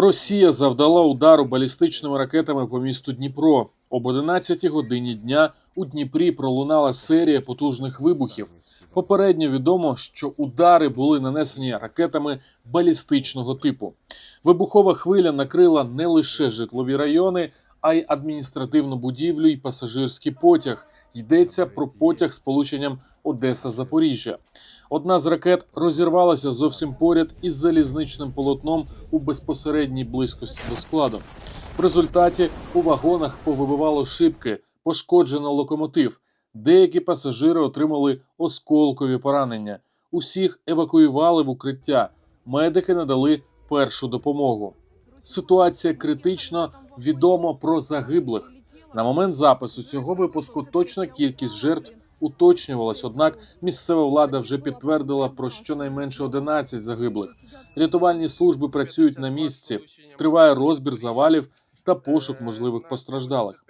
Росія завдала удару балістичними ракетами по місту Дніпро. Об 11 годині дня у Дніпрі пролунала серія потужних вибухів. Попередньо відомо, що удари були нанесені ракетами балістичного типу. Вибухова хвиля накрила не лише житлові райони, а й адміністративну будівлю і пасажирський потяг. Йдеться про потяг з полученням Одеса-Запоріжжя. Одна з ракет розірвалася зовсім поряд із залізничним полотном у безпосередній близькості до складу. В результаті у вагонах повибивало шибки, пошкоджено локомотив. Деякі пасажири отримали осколкові поранення. Усіх евакуювали в укриття. Медики надали першу допомогу. Ситуація критична. Відомо про загиблих. На момент запису цього випуску точна кількість жертв уточнювалась, однак місцева влада вже підтвердила про щонайменше 11 загиблих. Рятувальні служби працюють на місці. Триває розбір завалів та пошук можливих постраждалих.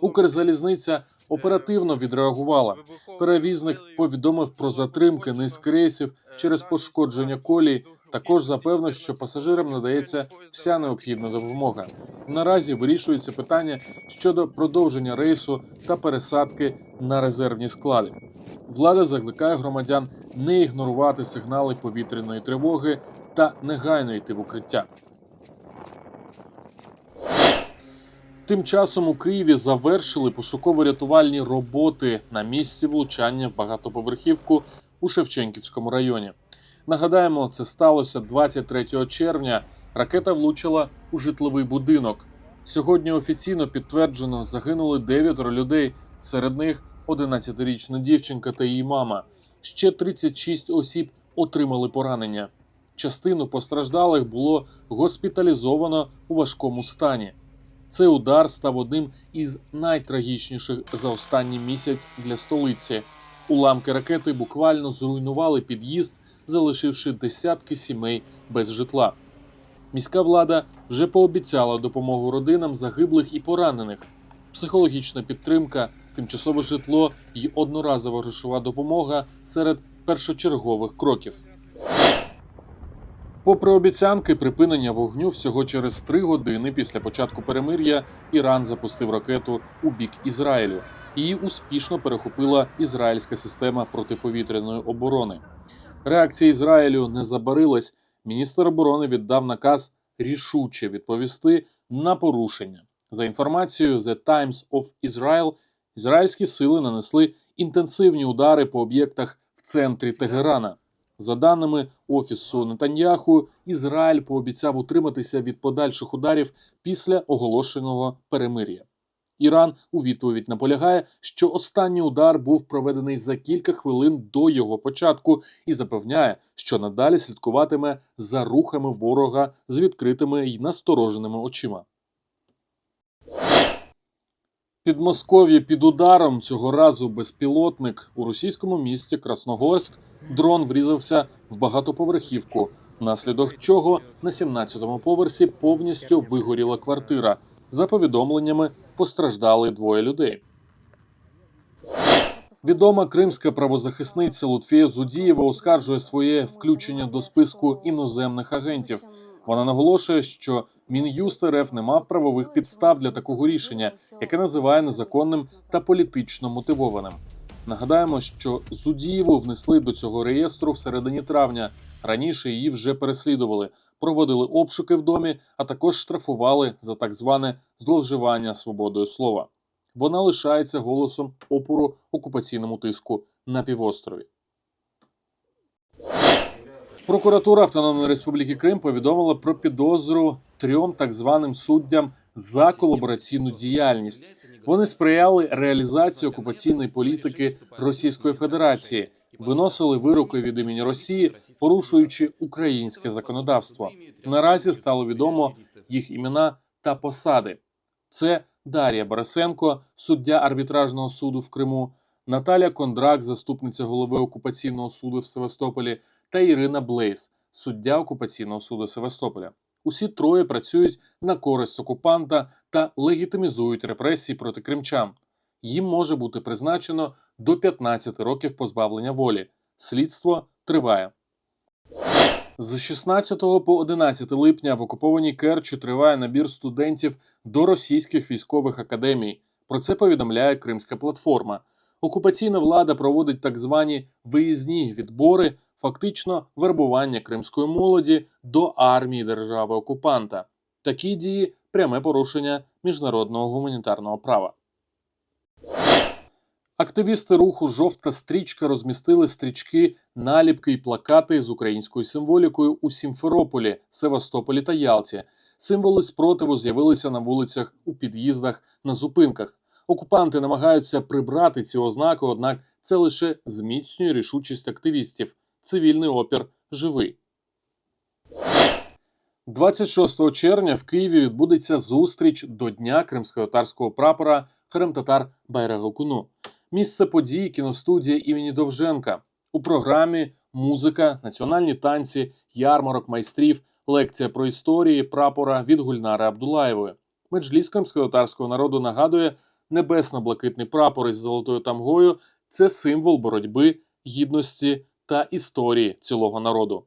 Укрзалізниця оперативно відреагувала. Перевізник повідомив про затримки низки рейсів через пошкодження колій. Також запевнив, що пасажирам надається вся необхідна допомога. Наразі вирішується питання щодо продовження рейсу та пересадки на резервні склади. Влада закликає громадян не ігнорувати сигнали повітряної тривоги та негайно йти в укриття. Тим часом у Києві завершили пошуково-рятувальні роботи на місці влучання в багатоповерхівку у Шевченківському районі. Нагадаємо, це сталося 23 червня. Ракета влучила у житловий будинок. Сьогодні офіційно підтверджено загинули дев'ятеро людей. Серед них 11-річна дівчинка та її мама. Ще 36 осіб отримали поранення. Частину постраждалих було госпіталізовано у важкому стані. Цей удар став одним із найтрагічніших за останній місяць для столиці. Уламки ракети буквально зруйнували під'їзд, залишивши десятки сімей без житла. Міська влада вже пообіцяла допомогу родинам загиблих і поранених. Психологічна підтримка, тимчасове житло і одноразова грошова допомога серед першочергових кроків. Попри обіцянки припинення вогню, всього через три години після початку перемир'я Іран запустив ракету у бік Ізраїлю. Її успішно перехопила ізраїльська система протиповітряної оборони. Реакція Ізраїлю не забарилась. Міністр оборони віддав наказ рішуче відповісти на порушення. За інформацією The Times of Israel, ізраїльські сили нанесли інтенсивні удари по об'єктах в центрі Тегерана. За даними офісу Нетаньяху, Ізраїль пообіцяв утриматися від подальших ударів після оголошеного перемир'я. Іран у відповідь наполягає, що останній удар був проведений за кілька хвилин до його початку і запевняє, що надалі слідкуватиме за рухами ворога з відкритими й настороженими очима. Підмосков'я під ударом цього разу безпілотник у російському місті Красногорськ дрон врізався в багатоповерхівку, внаслідок чого на 17-му поверсі повністю вигоріла квартира. За повідомленнями постраждали двоє людей. Відома кримська правозахисниця Лутфія Зудієва оскаржує своє включення до списку іноземних агентів. Вона наголошує, що Мін'юст РФ не мав правових підстав для такого рішення, яке називає незаконним та політично мотивованим. Нагадаємо, що Зудієву внесли до цього реєстру в середині травня. Раніше її вже переслідували, проводили обшуки в домі, а також штрафували за так зване зловживання свободою слова. Вона лишається голосом опору окупаційному тиску на півострові. Прокуратура Автономної Республіки Крим повідомила про підозру трьом так званим суддям за колабораційну діяльність. Вони сприяли реалізації окупаційної політики Російської Федерації, виносили вироки від імені Росії, порушуючи українське законодавство. Наразі стало відомо їх імена та посади. Це Дар'я Борисенко, суддя арбітражного суду в Криму, Наталя Кондрак, заступниця голови окупаційного суду в Севастополі, та Ірина Блейс, суддя окупаційного суду Севастополя. Усі троє працюють на користь окупанта та легітимізують репресії проти кримчан. Їм може бути призначено до 15 років позбавлення волі. Слідство триває. З 16 по 11 липня в окупованій Керчі триває набір студентів до російських військових академій. Про це повідомляє Кримська платформа. Окупаційна влада проводить так звані виїзні відбори, фактично вербування кримської молоді до армії держави окупанта. Такі дії пряме порушення міжнародного гуманітарного права. Активісти руху Жовта стрічка розмістили стрічки, наліпки і плакати з українською символікою у Сімферополі, Севастополі та Ялті. Символи спротиву з'явилися на вулицях, у під'їздах, на зупинках. Окупанти намагаються прибрати ці ознаки, однак це лише зміцнює рішучість активістів. Цивільний опір живий. 26 червня в Києві відбудеться зустріч до Дня кримсько-татарського прапора Хрем-Татар Байрагокуну. Місце події кіностудія імені Довженка. У програмі музика, національні танці, ярмарок майстрів, лекція про історії прапора від Гульнари Абдулаєвої. Меджліс кримсько-татарського народу нагадує, небесно-блакитний прапор із золотою тамгою це символ боротьби, гідності та історії цілого народу.